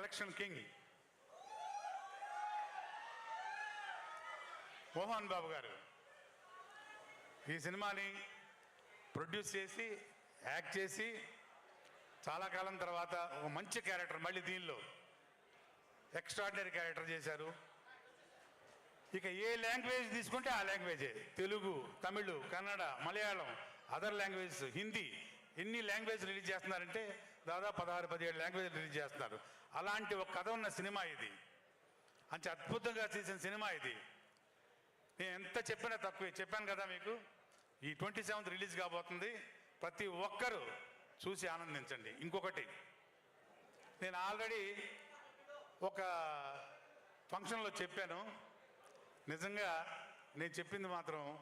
Collection king. Mohan Babu గారు ఈ సినిమాని ప్రొడ్యూస్ చేసి యాక్ట్ చేసి చాలా కాలం తర్వాత ఒక మంచి క్యారెక్టర్ మళ్ళీ దీనిలో ఎక్స్ట్రాడినరీ క్యారెక్టర్ చేశారు. ఇక ఏ లాంగ్వేజ్ తీసుకుంటే ఆ లాంగ్వేజే. తెలుగు తమిళ్ కన్నడ మలయాళం అదర్ లాంగ్వేజెస్ హిందీ ఎన్ని లాంగ్వేజ్ రిలీజ్ చేస్తున్నారంటే దాదాపు పదహారు పదిహేడు లాంగ్వేజ్ రిలీజ్ చేస్తున్నారు. అలాంటి ఒక కథ ఉన్న సినిమా ఇది. అంత అద్భుతంగా తీసిన సినిమా ఇది. నేను ఎంత చెప్పినా తక్కువే. చెప్పాను కదా మీకు? ఈ ట్వంటీ సెవెంత్ రిలీజ్ కాబోతుంది. ప్రతి ఒక్కరూ చూసి ఆనందించండి. ఇంకొకటి నేను ఆల్రెడీ ఒక ఫంక్షన్లో చెప్పాను. నిజంగా నేను చెప్పింది మాత్రం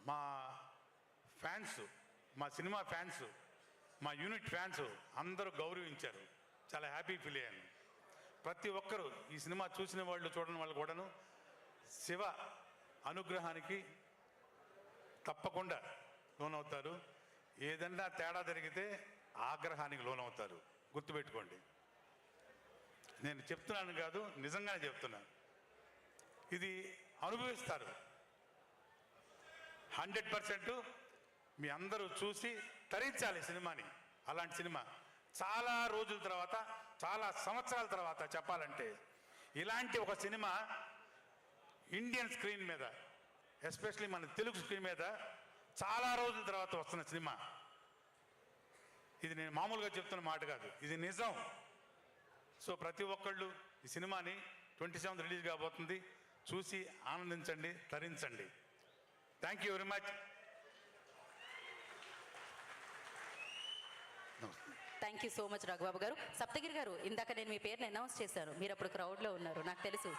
మా ఫ్యాన్స్ మా సినిమా ఫ్యాన్స్ మా యూనిట్ ఫ్యాన్స్ అందరూ గౌరవించారు. చాలా హ్యాపీ ఫీల్ అయ్యాను. ప్రతి ఒక్కరూ ఈ సినిమా చూసిన వాళ్ళు చూడని వాళ్ళు కూడాను శివ అనుగ్రహానికి తప్పకుండా లోనవుతారు. ఏదన్నా తేడా జరిగితే ఆగ్రహానికి లోనవుతారు. గుర్తుపెట్టుకోండి. నేను చెప్తున్నాను కాదు నిజంగానే చెప్తున్నాను ఇది అనుభవిస్తారు. హండ్రెడ్ పర్సెంట్ మీ అందరూ చూసి తరించాలి సినిమాని. అలాంటి సినిమా. చాలా రోజుల తర్వాత చాలా సంవత్సరాల తర్వాత చెప్పాలంటే ఇలాంటి ఒక సినిమా ఇండియన్ స్క్రీన్ మీద ఎస్పెషలీ మన తెలుగు స్క్రీన్ మీద చాలా రోజుల తర్వాత వస్తున్న సినిమా. ఇది నేను మామూలుగా చెప్తున్న మాట కాదు. ఇది నిజం. సో ప్రతి ఒక్కళ్ళు ఈ సినిమాని ట్వంటీ సెవెంత్ రిలీజ్ కాబోతుంది. చూసి ఆనందించండి తరించండి. Thank you very much thank you so much Raghubabu గారు. సప్తగిరి గారు ఇందాక నేను మీ పేరుని అనౌన్స్ చేశాను. మీరు అప్పుడు క్రౌడ్లో ఉన్నారు నాకు తెలుసు.